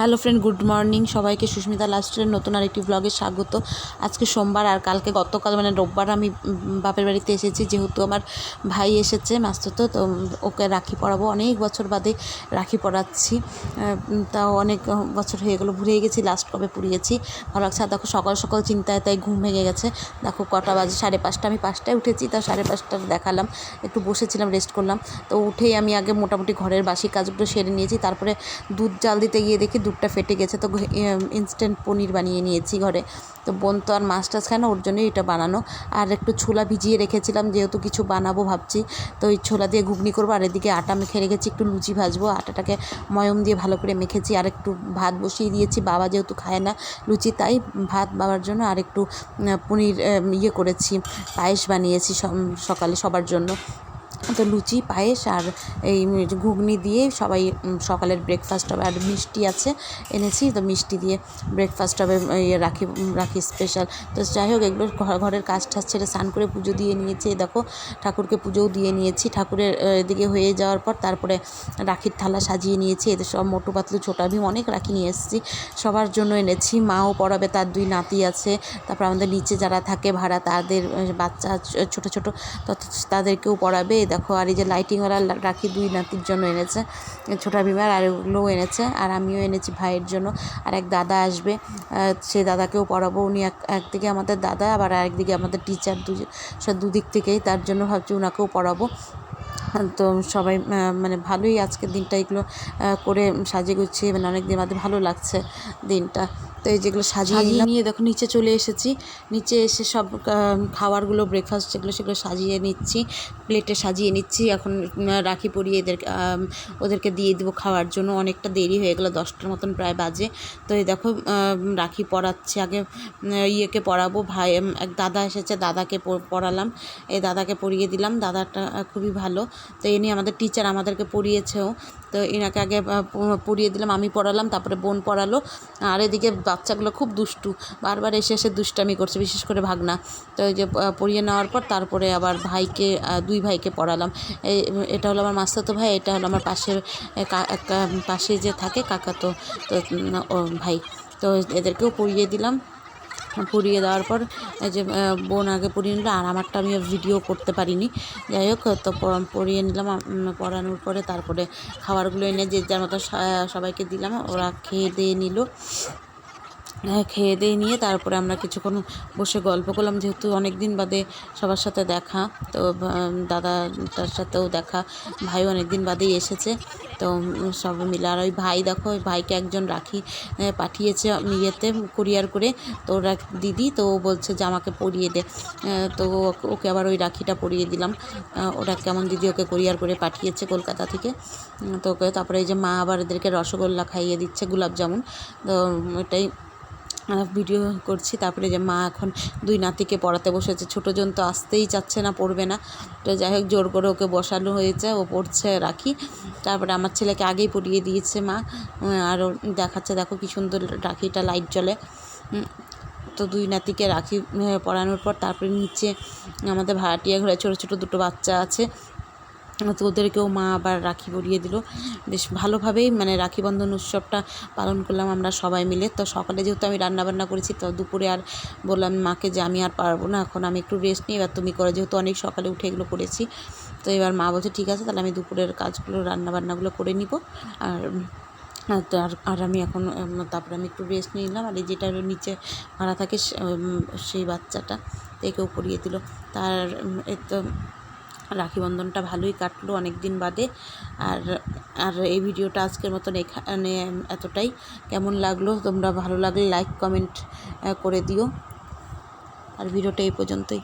Hello friend, good morning. সবাইকে সুস্মিতা লাস্টের নতুন আরেকটি ব্লগে স্বাগত। আজকে সোমবার আর কালকে গতকাল মানে রোববার আমি বাপের বাড়িতে এসেছি। যেহেতু আমার ভাই এসেছে মাস্তুতো তো ওকে রাখি পরাবো। অনেক বছর বাদে রাখি পরাচ্ছি। তাও অনেক বছর হয়ে গেলো, ভুলে গেছি লাস্ট কবে পুড়িয়েছি। ভালো লাগছে। আর দেখো, সকাল সকাল চিন্তায় তাই ঘুম ভেঙে গেছে। দেখো, কটা বাজে, সাড়ে পাঁচটা, আমি পাঁচটায় উঠেছি তাও সাড়ে পাঁচটা দেখালাম। একটু বসেছিলাম রেস্ট করলাম। তো উঠেই আমি আগে মোটামুটি ঘরের বাসি কাজগুলো সেরে নিয়েছি। তারপরে দুধ জাল দিতে গিয়ে দেখি দুধটা ফেটে গেছে, তো ইনস্ট্যান্ট পনির বানিয়ে নিয়েছি ঘরে। তো বোন তো আর মাছ টাছ খায় না, ওর জন্যই এটা বানানো। আর একটু ছোলা ভিজিয়ে রেখেছিলাম, যেহেতু কিছু বানাবো ভাবছি, তো ওই ছোলা দিয়ে ঘুগনি করব, আর এদিকে আটা মেখে রেখেছি, একটু লুচি ভাজবো, আটাটাকে ময়ম দিয়ে ভালো করে মেখেছি, আর একটু ভাত বসিয়ে দিয়েছি, বাবা যেহেতু খায় না লুচি, তাই ভাত বাবার জন্য আর একটু পনির ইয়ে করেছি, পায়েস বানিয়েছি সকালে সবার জন্য। তো লুচি, পায়েস আর এই ঘুগনি দিয়ে সবাই সকালের ব্রেকফাস্ট হবে। আর মিষ্টি আছে, এনেছি তো মিষ্টি দিয়ে ব্রেকফাস্ট হবে ইয়ে রাখি রাখি স্পেশাল তো যাই হোক এগুলো ঘরের কাজ টাজ ছেড়ে স্নান করে পুজো দিয়ে নিয়েছি। দেখো, ঠাকুরকে পুজোও দিয়ে নিয়েছি। ঠাকুরের এদিকে হয়ে যাওয়ার পর তারপরে রাখির থালা সাজিয়ে নিয়েছি। এদের সব মোটু পাতলু ছোটা ভীম অনেক রাখি নিয়ে এসেছি। সবার জন্য এনেছি, মাও পড়াবে, তার দুই নাতি আছে। তারপর আমাদের নিচে যারা থাকে ভাড়া, তাদের বাচ্চা ছোট ছোট তাদেরকেও পড়াবে। দেখো, আর এই যে লাইটিংওয়ালা রাখি দুই নাতির জন্য এনেছে, ছোটা ভীমার আর ওগুলোও এনেছে, আর আমিও এনেছি ভাইয়ের জন্য। আর এক দাদা আসবে সে দাদাকেও পড়াবো। উনি এক একদিকে আমাদের দাদা, আবার আরেকদিকে আমাদের টিচার দু দুদিক থেকেই তার জন্য ভাবছি ওনাকেও পড়াবো। তো সবাই মানে ভালোই আজকের দিনটা এগুলো করে সাজিয়ে গুছিয়ে মানে অনেক দিন বাদে ভালো লাগছে দিনটা। তো এই যেগুলো সাজিয়ে নিয়ে দেখো নিচে চলে এসেছি। নিচে এসে সব খাবারগুলো ব্রেকফাস্ট যেগুলো সেগুলো সাজিয়ে নিচ্ছি। প্লেটে সাজিয়ে নিচ্ছি। এখন রাখি পরিয়ে এদের ওদেরকে দিয়ে দেবো খাওয়ার জন্য। অনেকটা দেরি হয়ে গেলো দশটার মতন প্রায় বাজে। তো এই দেখো রাখি পরাচ্ছি। আগে ইয়েকে পরাবো। ভাই এক দাদা এসেছে দাদাকে প- পরালাম। এই দাদাকে পরিয়ে দিলাম। দাদাটা খুবই ভালো। তো এনে আমাদের টিচার আমাদেরকে পড়িয়েছেও তো এনাকে আগে আহ, প- পরিয়ে দিলাম। আমি পড়ালাম তারপরে বোন পড়ালো আর এদিকে বাচ্চাগুলো খুব দুষ্টু। বারবার এসে এসে দুষ্টামি করছে, বিশেষ করে ভাগনা। তো এই যে পরিয়ে নেওয়ার পর তারপরে আবার ভাইকে দুই ভাইকে পড়ালাম। এটা হলো আমার মাস্তাতো ভাই, এটা হলো আমার কা- পাশে যে থাকে কাকা তো ও ভাই। তো এদেরকেও পরিয়ে দিলাম। পরিয়ে দেওয়ার পর যে বোন আগে পরিয়ে নিল, আর আমারটা আমি ভিডিও করতে পারিনি। যাই হোক, তো পড়িয়ে নিলাম পড়ানোর পরে তারপরে খাবারগুলো এনে যে যার মতো সবাইকে দিলাম, ওরা খেয়ে দিয়ে নিল। খেয়ে দিয়ে নিয়ে তারপরে আমরা কিছুক্ষণ বসে গল্প করলাম। যেহেতু অনেক দিন বাদে সবার সাথে দেখা, তো দাদাটার সাথেও দেখা। ভাই অনেক দিন বাদেই এসেছে। তো সব মিলে আর ওই ভাই দেখো, ওই ভাইকে একজন রাখি পাঠিয়েছে ইয়েতে কুরিয়ার করে। তো ওরা দিদি, তো ও বলছে যে আমাকে পরিয়ে দে। তো ওকে আবার ওই রাখিটা পরিয়ে দিলাম। ওরা কেমন দিদি ওকে কুরিয়ার করে পাঠিয়েছে কলকাতা থেকে। তো ওকে, তারপরে এই যে মা আবার এদেরকে রসগোল্লা খাইয়ে দিচ্ছে গোলাপ জামুন তো এটাই ভিডিও করছি। তারপরে যে মা এখন দুই নাতিকে পড়াতে বসেছে। ছোটো জন তো আসতেই চাচ্ছে না পড়বে না। তো যাই হোক জোর করে ওকে বসানো হয়েছে। ও পড়ছে রাখি। তারপরে আমার ছেলেকে আগেই পড়িয়ে দিয়েছে মা। উম, আর দেখাচ্ছে দেখো কি সুন্দর রাখিটা লাইট জ্বলে। তো দুই নাতিকে রাখি পড়ানোর পর তারপরে নিচে আমাদের ভাড়াটিয়া ঘরে ছোটো ছোটো দুটো বাচ্চা আছে। তো ওদেরকেও মা আবার রাখি পরিয়ে দিল। বেশ ভালোভাবেই মানে রাখি বন্ধন উৎসবটা পালন করলাম আমরা সবাই মিলে। তো সকালে যেহেতু আমি রান্নাবান্না করেছি, তো দুপুরে আর বললাম মাকে যে আমি আর পারব না, এখন আমি একটু রেস্ট নিই, এবার তুমি করে। যেহেতু অনেক সকালে উঠে এগুলো করেছি, তো এবার মা বলছে, ঠিক আছে, তাহলে আমি দুপুরের কাজগুলো রান্না বান্নাগুলো করে নিব। আর আর আর আমি এখন তারপরে আমি একটু রেস্ট নিয়ে নিলাম। আর এই যেটা নিচে ভাড়া থাকে সেই বাচ্চাটা, একেও পরিয়ে দিল। তার তো রাখি বন্ধনটা ভালোই কাটলো অনেক দিন বাদে। আর আর এই ভিডিওটা আজকের মতন এখানে এতটাই। কেমন লাগল? তোমরা ভালো লাগলে লাইক কমেন্ট করে দিও। আর ভিডিওটা এই পর্যন্তই।